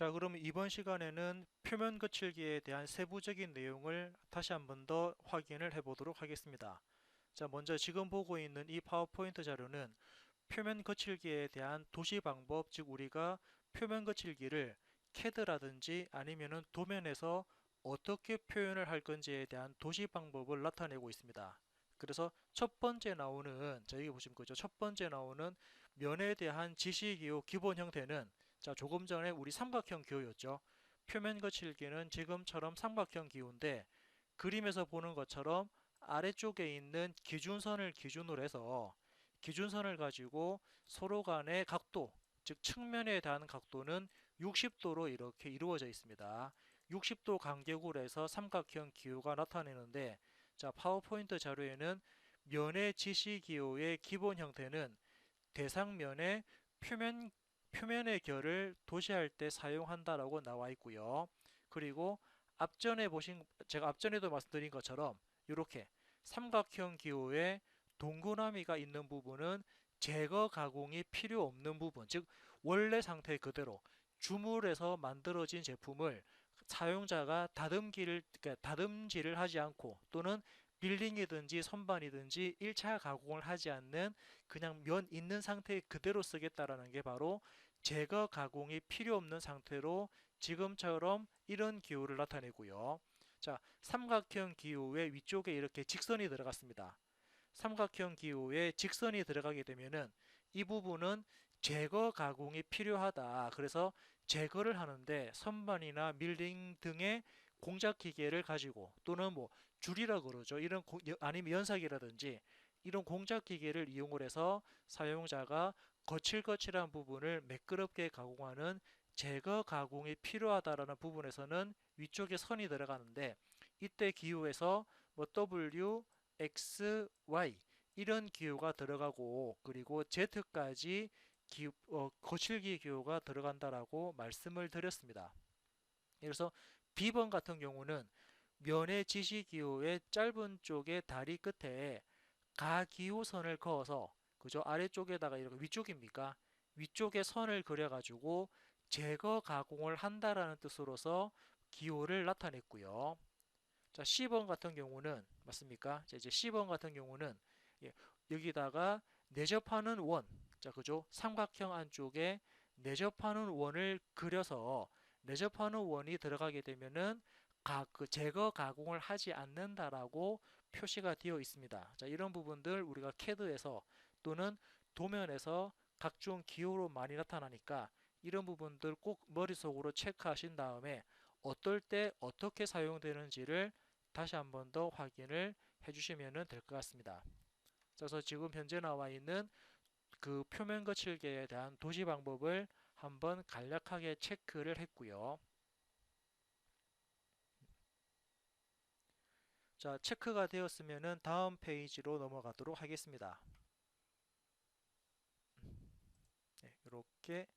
자, 그럼 이번 시간에는 표면 거칠기에 대한 세부적인 내용을 다시 한 번 더 확인을 해 보도록 하겠습니다. 자, 먼저 지금 보고 있는 이 파워포인트 자료는 표면 거칠기에 대한 도시 방법, 즉 우리가 표면 거칠기를 CAD라든지 아니면은 도면에서 어떻게 표현을 할 건지에 대한 도시 방법을 나타내고 있습니다. 그래서 첫 번째 나오는 자 여기 보시면 그죠 첫 번째 나오는 면에 대한 지시기호 기본 형태는 자 조금 전에 우리 삼각형 기호였죠. 표면 거칠기는 지금처럼 삼각형 기호인데 그림에서 보는 것처럼 아래쪽에 있는 기준선을 기준으로 해서 기준선을 가지고 서로 간의 각도 즉 측면에 대한 각도는 60도로 이렇게 이루어져 있습니다. 60도 간격으로 해서 삼각형 기호가 나타내는데 자, 파워포인트 자료에는 면의 지시 기호의 기본 형태는 대상면의 표면, 표면의 결을 도시할 때 사용한다라고 나와 있고요. 그리고 앞전에 보신, 제가 앞전에도 말씀드린 것처럼 이렇게 삼각형 기호에 동그라미가 있는 부분은 제거 가공이 필요 없는 부분, 즉 원래 상태 그대로 주물에서 만들어진 제품을 사용자가 다듬기를 그러니까 다듬질을 하지 않고 또는 빌링이든지 선반이든지 1차 가공을 하지 않는 그냥 면 있는 상태 그대로 쓰겠다라는 게 바로 제거 가공이 필요 없는 상태로 지금처럼 이런 기호를 나타내고요. 자, 삼각형 기호의 위쪽에 이렇게 직선이 들어갔습니다. 삼각형 기호에 직선이 들어가게 되면은 이 부분은 제거 가공이 필요하다. 그래서 제거를 하는데 선반이나 밀링 등의 공작 기계를 가지고 또는 뭐 줄이라 그러죠. 이런 고, 아니면 연삭이라든지 이런 공작 기계를 이용을 해서 사용자가 거칠거칠한 부분을 매끄럽게 가공하는 제거 가공이 필요하다라는 부분에서는 위쪽에 선이 들어가는데 이때 기호에서 뭐 W, X, Y 이런 기호가 들어가고 그리고 Z까지 기, 어, 거칠기 기호가 들어간다라고 말씀을 드렸습니다. 그래서 B번 같은 경우는 면의 지시 기호의 짧은 쪽의 다리 끝에 가기호선을 그어서 그죠 아래쪽에다가 이렇게 위쪽입니까? 위쪽에 선을 그려가지고 제거 가공을 한다라는 뜻으로서 기호를 나타냈고요. 자, 10번 같은 경우는 맞습니까? 자, 이제 10번 같은 경우는 예, 여기다가 내접하는 원, 자, 그죠? 삼각형 안쪽에 내접하는 원을 그려서 내접하는 원이 들어가게 되면은 가, 그 제거 가공을 하지 않는다라고 표시가 되어 있습니다. 자, 이런 부분들 우리가 CAD에서 또는 도면에서 각종 기호로 많이 나타나니까 이런 부분들 꼭 머릿속으로 체크하신 다음에 어떨 때 어떻게 사용되는지를 다시 한 번 더 확인을 해주시면 될 것 같습니다. 그래서 지금 현재 나와 있는 그 표면 거칠기에 대한 도시 방법을 한번 간략하게 체크를 했고요. 자, 체크가 되었으면 다음 페이지로 넘어가도록 하겠습니다. 네, 이렇게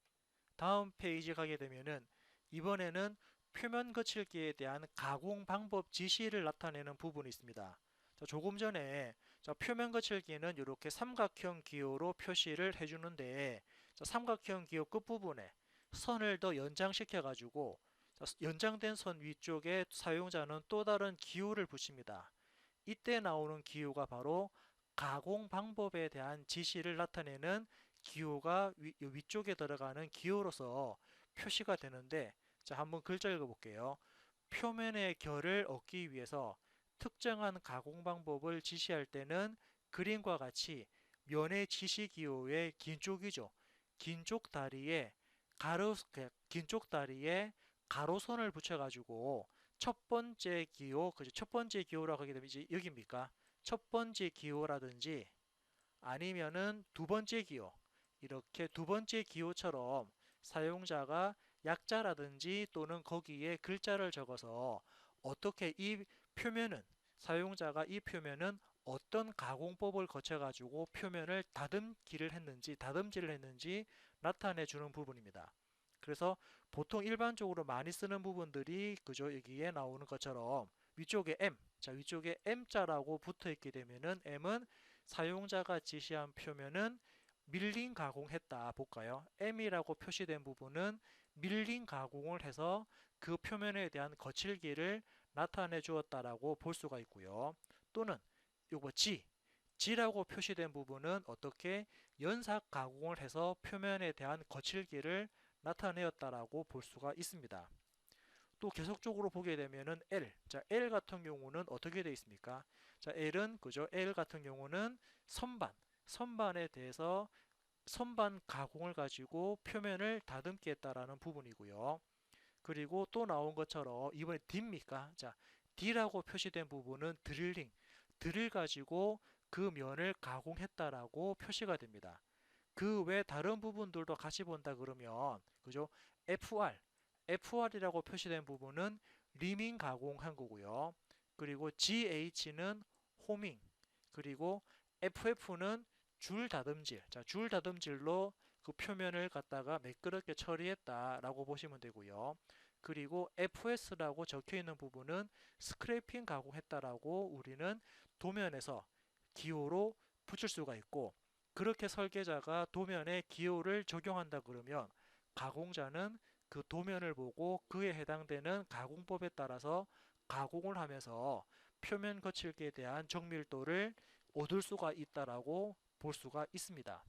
다음 페이지 가게 되면은 이번에는 표면 거칠기에 대한 가공 방법 지시를 나타내는 부분이 있습니다. 자, 조금 전에 자, 표면 거칠기는 이렇게 삼각형 기호로 표시를 해주는데 자, 삼각형 기호 끝부분에 선을 더 연장시켜 가지고 연장된 선 위쪽에 사용자는 또 다른 기호를 붙입니다. 이때 나오는 기호가 바로 가공 방법에 대한 지시를 나타내는 기호가 위, 위쪽에 들어가는 기호로서 표시가 되는데 자 한번 글자 읽어볼게요. 표면의 결을 얻기 위해서 특정한 가공 방법을 지시할 때는 그림과 같이 면의 지시 기호의 긴 쪽이죠. 긴 쪽 다리에 가로 그 긴쪽 다리에 가로선을 붙여가지고 첫 번째 기호, 그죠? 첫 번째 기호라고 하게 되면 이제 여기입니까? 첫 번째 기호라든지 아니면은 두 번째 기호 이렇게 두 번째 기호처럼 사용자가 약자라든지 또는 거기에 글자를 적어서 어떻게 이 표면은 사용자가 이 표면은 어떤 가공법을 거쳐 가지고 표면을 다듬기를 했는지 다듬질을 했는지 나타내 주는 부분입니다. 그래서 보통 일반적으로 많이 쓰는 부분들이 그저 여기에 나오는 것처럼 위쪽에 M 자 위쪽에 M자라고 붙어 있게 되면은 M은 사용자가 지시한 표면은 밀린 가공했다 볼까요? M이라고 표시된 부분은 밀린 가공을 해서 그 표면에 대한 거칠기를 나타내 주었다라고 볼 수가 있고요. 또는 요거 G, G라고 표시된 부분은 어떻게 연삭 가공을 해서 표면에 대한 거칠기를 나타내었다라고 볼 수가 있습니다. 또 계속적으로 보게 되면은 L, 자 L 같은 경우는 어떻게 되어 있습니까? 자 L은 그죠? L 같은 경우는 선반, 선반에 대해서 선반 가공을 가지고 표면을 다듬게 했다라는 부분이고요. 그리고 또 나온 것처럼 이번에 D입니까? 자 D라고 표시된 부분은 드릴링, 드릴 가지고 그 면을 가공했다라고 표시가 됩니다. 그 외 다른 부분들도 같이 본다 그러면 그죠? FR, FR이라고 표시된 부분은 리밍 가공한 거고요. 그리고 GH는 호밍, 그리고 FF는 줄 다듬질. 자, 줄 다듬질로 그 표면을 갖다가 매끄럽게 처리했다라고 보시면 되고요. 그리고 FS라고 적혀 있는 부분은 스크래핑 가공했다라고 우리는 도면에서 기호로 붙일 수가 있고 그렇게 설계자가 도면에 기호를 적용한다 그러면 가공자는 그 도면을 보고 그에 해당되는 가공법에 따라서 가공을 하면서 표면 거칠기에 대한 정밀도를 얻을 수가 있다라고 볼 수가 있습니다.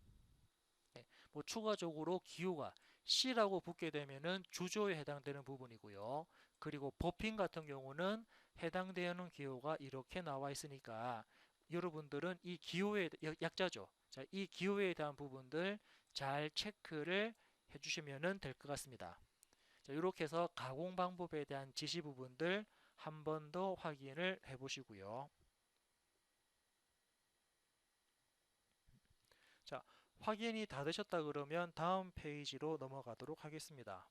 네, 뭐 추가적으로 기호가 C라고 붙게 되면은 주조에 해당되는 부분이고요. 그리고 버핑 같은 경우는 해당되는 기호가 이렇게 나와 있으니까 여러분들은 이 기호의 약자죠. 자, 이 기호에 대한 부분들 잘 체크를 해주시면 될 것 같습니다. 자, 이렇게 해서 가공 방법에 대한 지시 부분들 한 번 더 확인을 해 보시고요. 자, 확인이 다 되셨다 그러면 다음 페이지로 넘어가도록 하겠습니다.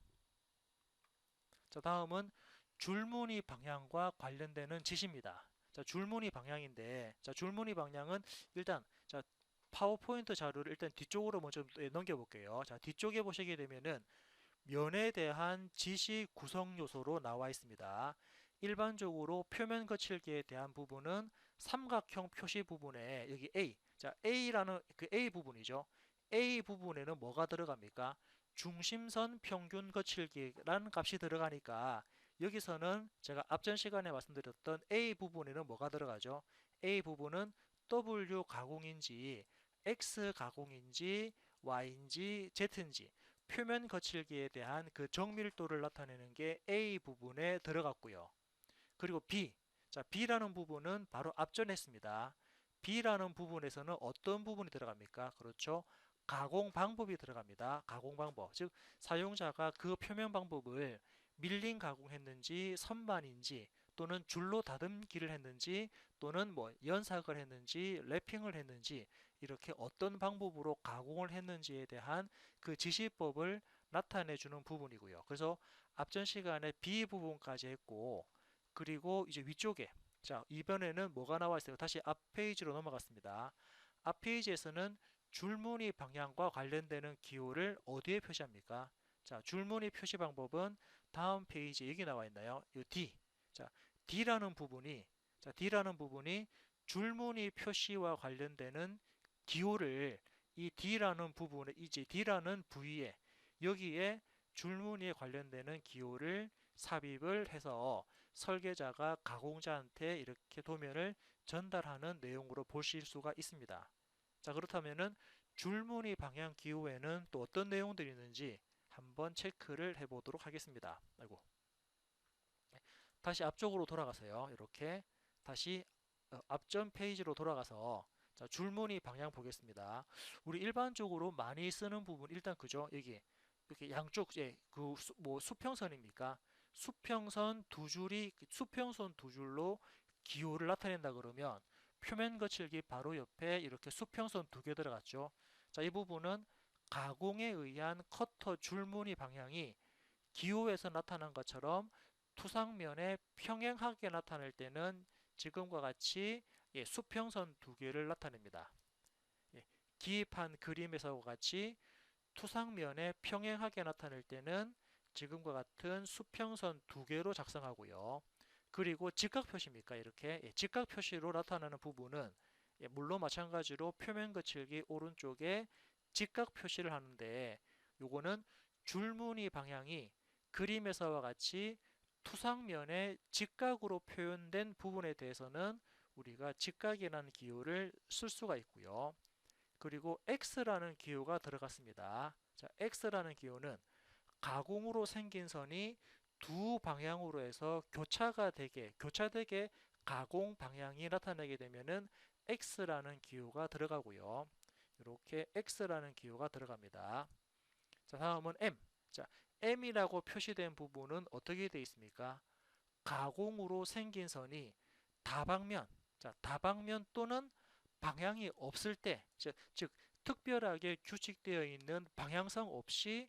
자, 다음은 줄무늬 방향과 관련되는 지시입니다. 자, 줄무늬 방향인데, 자, 줄무늬 방향은 일단, 자, 파워포인트 자료를 일단 뒤쪽으로 먼저 넘겨 볼게요. 자, 뒤쪽에 보시게 되면은 면에 대한 지시 구성 요소로 나와 있습니다. 일반적으로 표면 거칠기에 대한 부분은 삼각형 표시 부분에 여기 A, 자 A라는 그 A 부분이죠. A 부분에는 뭐가 들어갑니까? 중심선 평균 거칠기라는 값이 들어가니까 여기서는 제가 앞전 시간에 말씀드렸던 A 부분에는 뭐가 들어가죠? A 부분은 W 가공인지 X 가공인지 Y인지 Z인지 표면 거칠기에 대한 그 정밀도를 나타내는 게 A 부분에 들어갔고요. 그리고 B, 자 B라는 부분은 바로 앞전 했습니다. B라는 부분에서는 어떤 부분이 들어갑니까? 그렇죠. 가공 방법이 들어갑니다. 가공 방법. 즉 사용자가 그 표면 방법을 밀린 가공했는지 선반인지 또는 줄로 다듬기를 했는지 또는 뭐 연삭을 했는지 랩핑을 했는지 이렇게 어떤 방법으로 가공을 했는지에 대한 그 지시법을 나타내 주는 부분이고요. 그래서 앞전 시간에 B 부분까지 했고 그리고 이제 위쪽에 자 이번에는 뭐가 나와 있어요? 다시 앞 페이지로 넘어갔습니다. 앞 페이지에서는 줄무늬 방향과 관련되는 기호를 어디에 표시합니까? 자 줄무늬 표시 방법은 다음 페이지 여기 나와 있나요? 이 D. 자 D라는 부분이 자 D라는 부분이 줄무늬 표시와 관련되는 기호를 이 D라는 부분에 이제 D라는 부위에 여기에 줄무늬에 관련되는 기호를 삽입을 해서 설계자가 가공자한테 이렇게 도면을 전달하는 내용으로 보실 수가 있습니다. 자 그렇다면은 줄무늬 방향 기호에는 또 어떤 내용들이 있는지 한번 체크를 해보도록 하겠습니다. 아이고. 다시 앞쪽으로 돌아가세요. 이렇게 다시 어, 앞전 페이지로 돌아가서 자, 줄무늬 방향 보겠습니다. 우리 일반적으로 많이 쓰는 부분 일단 그죠? 여기 이렇게 양쪽 예, 그뭐 수평선입니까? 수평선 두 줄이 수평선 두 줄로 기호를 나타낸다 그러면 표면 거칠기 바로 옆에 이렇게 수평선 두 개 들어갔죠. 자, 이 부분은 가공에 의한 커터 줄무늬 방향이 기호에서 나타난 것처럼 투상면에 평행하게 나타낼 때는 지금과 같이 예, 수평선 두 개를 나타냅니다. 예, 기입한 그림에서와 같이 투상면에 평행하게 나타낼 때는 지금과 같은 수평선 두 개로 작성하고요. 그리고 직각 표시입니까? 이렇게 예, 직각 표시로 나타나는 부분은 예, 물론 마찬가지로 표면 거칠기 오른쪽에 직각 표시를 하는데 요거는 줄무늬 방향이 그림에서와 같이 투상면의 직각으로 표현된 부분에 대해서는 우리가 직각이라는 기호를 쓸 수가 있고요. 그리고 X라는 기호가 들어갔습니다. 자, X라는 기호는 가공으로 생긴 선이 두 방향으로 해서 교차가 되게 교차되게 가공 방향이 나타나게 되면은 X라는 기호가 들어가고요. 이렇게 X라는 기호가 들어갑니다. 자, 다음은 M. 자, M이라고 표시된 부분은 어떻게 되어 있습니까? 가공으로 생긴 선이 다방면, 자, 다방면 또는 방향이 없을 때, 즉, 즉 특별하게 규칙되어 있는 방향성 없이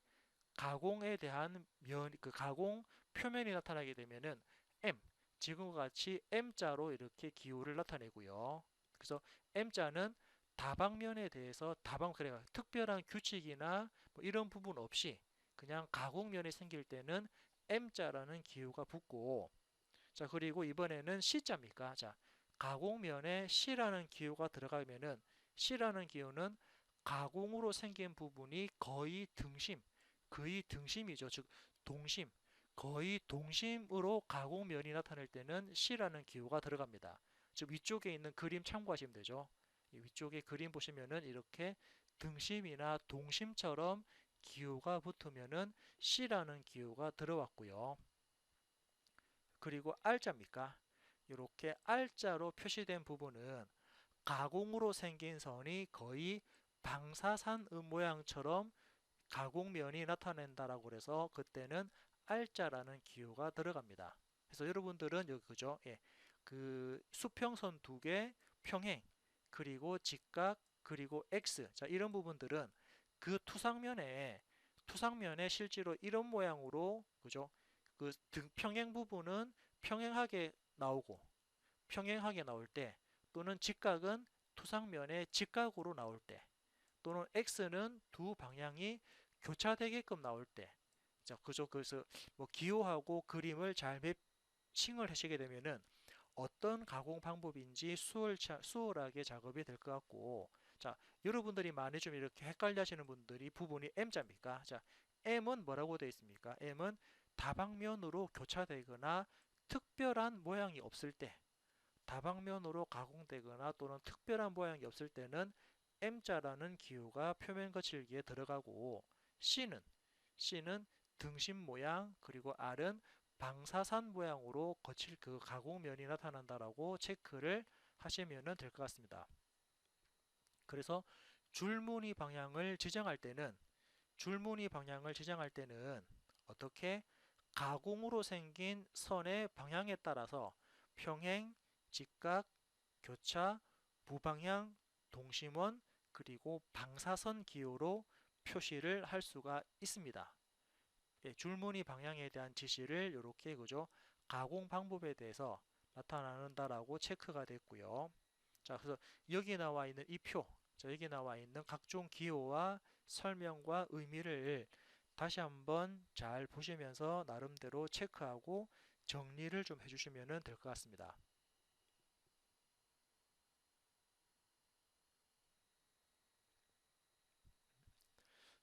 가공에 대한 면, 그 가공 표면이 나타나게 되면은 M, 지금과 같이 M자로 이렇게 기호를 나타내고요. 그래서 M자는 다방면에 대해서 다방 그래 특별한 규칙이나 뭐 이런 부분 없이 그냥 가공면이 생길 때는 M자라는 기호가 붙고 자 그리고 이번에는 C자입니까? 자 가공면에 C라는 기호가 들어가면은 C라는 기호는 가공으로 생긴 부분이 거의 등심 거의 등심이죠. 즉 동심 거의 동심으로 가공면이 나타날 때는 C라는 기호가 들어갑니다. 즉 위쪽에 있는 그림 참고하시면 되죠. 위쪽에 그림 보시면은 이렇게 등심이나 동심처럼 기호가 붙으면은 C라는 기호가 들어왔고요. 그리고 R자입니까? 이렇게 R자로 표시된 부분은 가공으로 생긴 선이 거의 방사선 음 모양처럼 가공면이 나타낸다라고 그래서 그때는 R자라는 기호가 들어갑니다. 그래서 여러분들은 여기 그죠? 예. 그 수평선 두 개 평행 그리고 직각 그리고 X 자 이런 부분들은 그 투상면에 투상면에 실제로 이런 모양으로 그죠? 그 등 평행 부분은 평행하게 나오고 평행하게 나올 때 또는 직각은 투상면에 직각으로 나올 때 또는 X는 두 방향이 교차되게끔 나올 때 자, 그죠? 그래서 뭐 기호하고 그림을 잘 매칭을 하시게 되면은 어떤 가공 방법인지 수월, 수월하게 작업이 될 것 같고 자 여러분들이 많이 좀 이렇게 헷갈려 하시는 분들이 부분이 M자입니까 자 M은 뭐라고 되어 있습니까 M은 다방면으로 교차되거나 특별한 모양이 없을 때 다방면으로 가공되거나 또는 특별한 모양이 없을 때는 M자라는 기호가 표면 거칠기에 들어가고 C는 C는 등심 모양 그리고 R은 방사선 모양으로 거칠 그 가공면이 나타난다라고 체크를 하시면 될 것 같습니다. 그래서 줄무늬 방향을 지정할 때는 줄무늬 방향을 지정할 때는 어떻게 가공으로 생긴 선의 방향에 따라서 평행, 직각, 교차, 부방향, 동심원, 그리고 방사선 기호로 표시를 할 수가 있습니다. 예, 줄무늬 방향에 대한 지시를 이렇게 그죠? 가공 방법에 대해서 나타나는다라고 체크가 됐고요. 자, 그래서 여기 나와 있는 이 표, 자, 여기 나와 있는 각종 기호와 설명과 의미를 다시 한번 잘 보시면서 나름대로 체크하고 정리를 좀 해주시면 될 것 같습니다.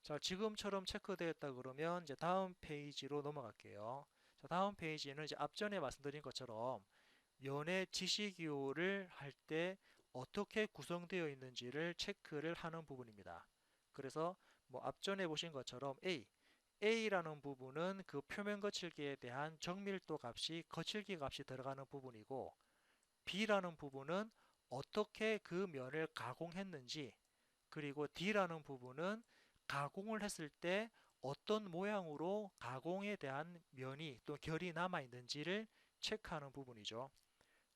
자, 지금처럼 체크되었다 그러면 이제 다음 페이지로 넘어갈게요. 자, 다음 페이지는 이제 앞전에 말씀드린 것처럼 면의 지시기호를 할 때 어떻게 구성되어 있는지를 체크를 하는 부분입니다. 그래서 뭐 앞전에 보신 것처럼 A, A라는 부분은 그 표면 거칠기에 대한 정밀도 값이 거칠기 값이 들어가는 부분이고 B라는 부분은 어떻게 그 면을 가공했는지 그리고 D라는 부분은 가공을 했을 때 어떤 모양으로 가공에 대한 면이 또 결이 남아 있는지를 체크하는 부분이죠.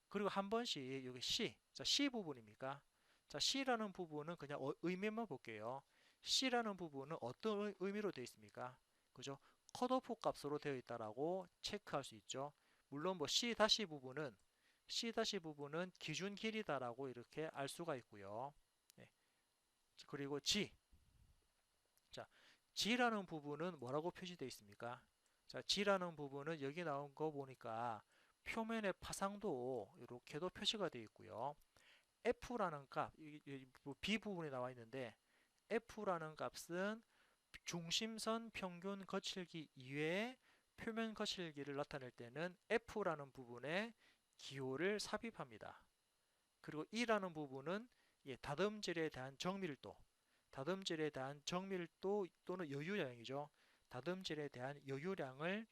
그리고 한 번씩 여기 C, 자 C 부분입니까? 자 C라는 부분은 그냥 어, 의미만 볼게요. C라는 부분은 어떤 의미로 되어 있습니까? 그죠? 컷오프 값으로 되어 있다라고 체크할 수 있죠. 물론 뭐 C 다시 부분은 C 다시 부분은 기준 길이다라고 이렇게 알 수가 있고요. 네. 그리고 G G라는 부분은 뭐라고 표시되어 있습니까? 자, G라는 부분은 여기 나온 거 보니까 표면의 파상도 이렇게도 표시가 되어 있고요. F라는 값, 뭐 B 부분에 나와 있는데 F라는 값은 중심선 평균 거칠기 이외에 표면 거칠기를 나타낼 때는 F라는 부분에 기호를 삽입합니다. 그리고 E라는 부분은 예, 다듬질에 대한 정밀도, 다듬질에 대한 정밀도 또는 여유량이죠. 다듬질에 대한 여유량을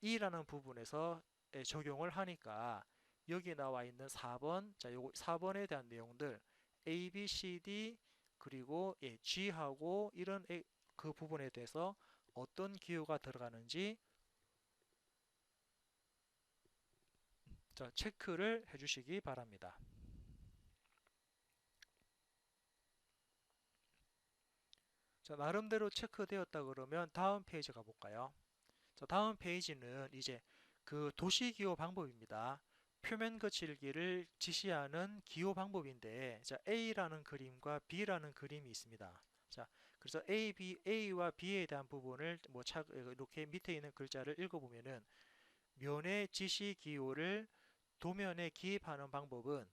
E라는 부분에서 예, 적용을 하니까 여기 나와 있는 4번, 자, 요거 4번에 대한 내용들 A, B, C, D 그리고 예, G하고 이런 에- 그 부분에 대해서 어떤 기호가 들어가는지 자, 체크를 해주시기 바랍니다. 자, 나름대로 체크되었다 그러면 다음 페이지 가볼까요? 자, 다음 페이지는 이제 그 도시기호 방법입니다. 표면 거칠기를 지시하는 기호 방법인데 자, A라는 그림과 B라는 그림이 있습니다. 자, 그래서 A, B, A와 B에 대한 부분을 뭐 차, 이렇게 밑에 있는 글자를 읽어보면은 면의 지시 기호를 도면에 기입하는 방법은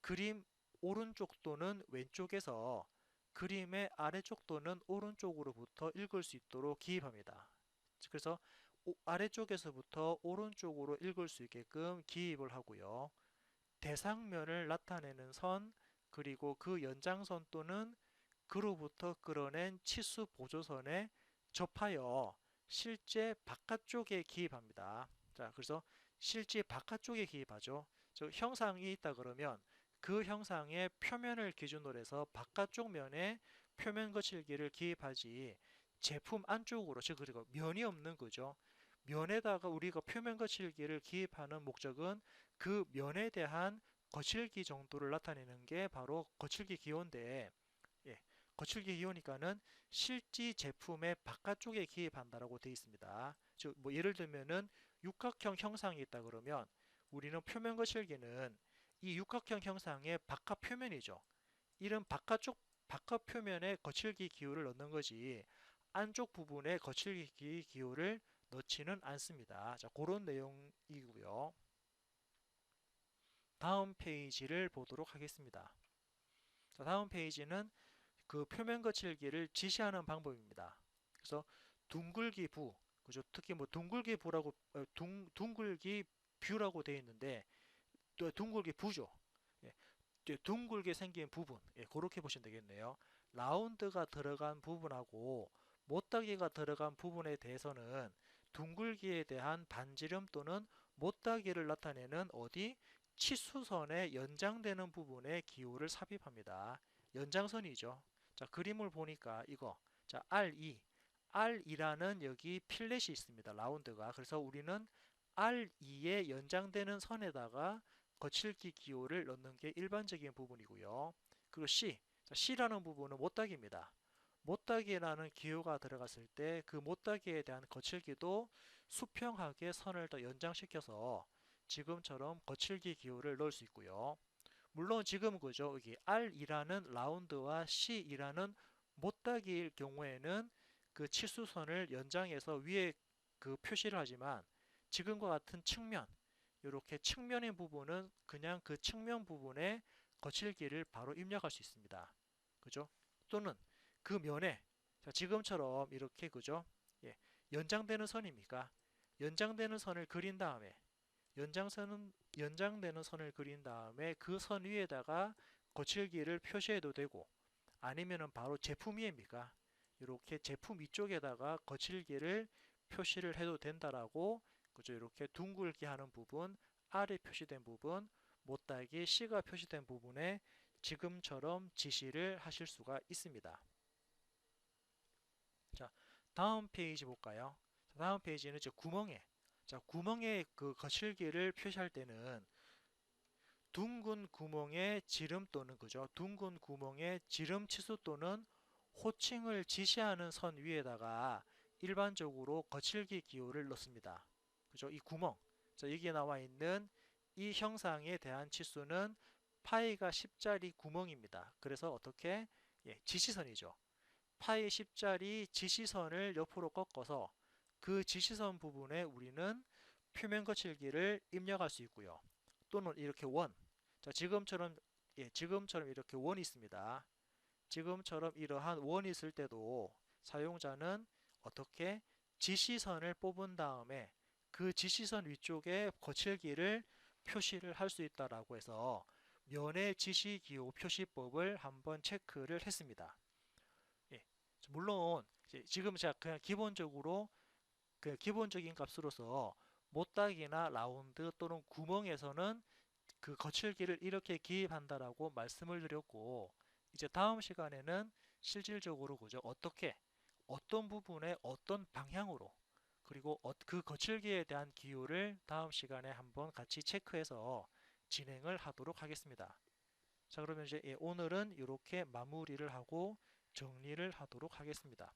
그림 오른쪽 또는 왼쪽에서 그림의 아래쪽 또는 오른쪽으로부터 읽을 수 있도록 기입합니다. 그래서 오- 아래쪽에서부터 오른쪽으로 읽을 수 있게끔 기입을 하고요. 대상면을 나타내는 선 그리고 그 연장선 또는 그로부터 끌어낸 치수 보조선에 접하여 실제 바깥쪽에 기입합니다. 자, 그래서 실제 바깥쪽에 기입하죠. 저 형상이 있다 그러면 그 형상의 표면을 기준으로 해서 바깥쪽 면에 표면 거칠기를 기입하지 제품 안쪽으로 즉 그리고 면이 없는 거죠. 면에다가 우리가 표면 거칠기를 기입하는 목적은 그 면에 대한 거칠기 정도를 나타내는 게 바로 거칠기 기호인데 예, 거칠기 기호니까는 실제 제품의 바깥쪽에 기입한다라고 되어 있습니다. 즉 뭐 예를 들면은 육각형 형상이 있다 그러면 우리는 표면 거칠기는 이 육각형 형상의 바깥 표면이죠. 이런 바깥쪽 바깥 표면에 거칠기 기호를 넣는 거지 안쪽 부분에 거칠기 기호를 넣지는 않습니다. 자, 그런 내용이고요. 다음 페이지를 보도록 하겠습니다. 자, 다음 페이지는 그 표면 거칠기를 지시하는 방법입니다. 그래서 둥글기 부, 그죠? 특히 뭐 둥글기 부라고 어, 둥 둥글기 뷰라고 되어 있는데 또 둥글기 부죠. 예, 둥글게 생긴 부분, 예, 그렇게 보시면 되겠네요. 라운드가 들어간 부분하고 못다기가 들어간 부분에 대해서는 둥글기에 대한 반지름 또는 못다기를 나타내는 어디 치수선에 연장되는 부분에 기호를 삽입합니다. 연장선이죠. 자, 그림을 보니까 이거 자, R2 R2라는 여기 필렛이 있습니다. 라운드가. 그래서 우리는 R2에 연장되는 선에다가 거칠기 기호를 넣는 게 일반적인 부분이고요. 그리고 C. 자, C라는 부분은 못다기입니다. 못다기라는 기호가 들어갔을 때 그 못다기에 대한 거칠기도 수평하게 선을 더 연장시켜서 지금처럼 거칠기 기호를 넣을 수 있고요. 물론 지금 그죠. 여기 R2라는 라운드와 C2라는 못다기일 경우에는 그 치수선을 연장해서 위에 그 표시를 하지만 지금과 같은 측면 이렇게 측면의 부분은 그냥 그 측면 부분에 거칠기를 바로 입력할 수 있습니다. 그죠? 또는 그 면에 자, 지금처럼 이렇게 그죠? 예, 연장되는 선입니까? 연장되는 선을 그린 다음에 연장선은 연장되는 선을 그린 다음에 그 선 위에다가 거칠기를 표시해도 되고 아니면은 바로 제품 위입니까? 이렇게 제품 위쪽에다가 거칠기를 표시를 해도 된다라고 그죠? 이렇게 둥글게 하는 부분, R이 표시된 부분, 못다기 C가 표시된 부분에 지금처럼 지시를 하실 수가 있습니다. 자, 다음 페이지 볼까요? 자, 다음 페이지는 이제 구멍에 자, 구멍에 그 거칠기를 표시할 때는 둥근 구멍의 지름 또는 그죠? 둥근 구멍의 지름 치수 또는 호칭을 지시하는 선 위에다가 일반적으로 거칠기 기호를 넣습니다. 그죠? 이 구멍. 자, 여기에 나와 있는 이 형상에 대한 치수는 파이가 10짜리 구멍입니다. 그래서 어떻게? 예, 지시선이죠. 파이 10짜리 지시선을 옆으로 꺾어서 그 지시선 부분에 우리는 표면 거칠기를 입력할 수 있고요. 또는 이렇게 원. 자, 지금처럼 예, 지금처럼 이렇게 원이 있습니다. 지금처럼 이러한 원이 있을 때도 사용자는 어떻게 지시선을 뽑은 다음에 그 지시선 위쪽에 거칠기를 표시를 할 수 있다라고 해서 면의 지시기호 표시법을 한번 체크를 했습니다. 예, 물론 지금 제가 그냥 기본적으로 그 기본적인 값으로서 못닥이나 라운드 또는 구멍에서는 그 거칠기를 이렇게 기입한다라고 말씀을 드렸고 이제 다음 시간에는 실질적으로 그죠 어떻게 어떤 부분에 어떤 방향으로 그리고 어- 그 거칠기에 대한 기호를 다음 시간에 한번 같이 체크해서 진행을 하도록 하겠습니다. 자 그러면 이제 예, 오늘은 이렇게 마무리를 하고 정리를 하도록 하겠습니다.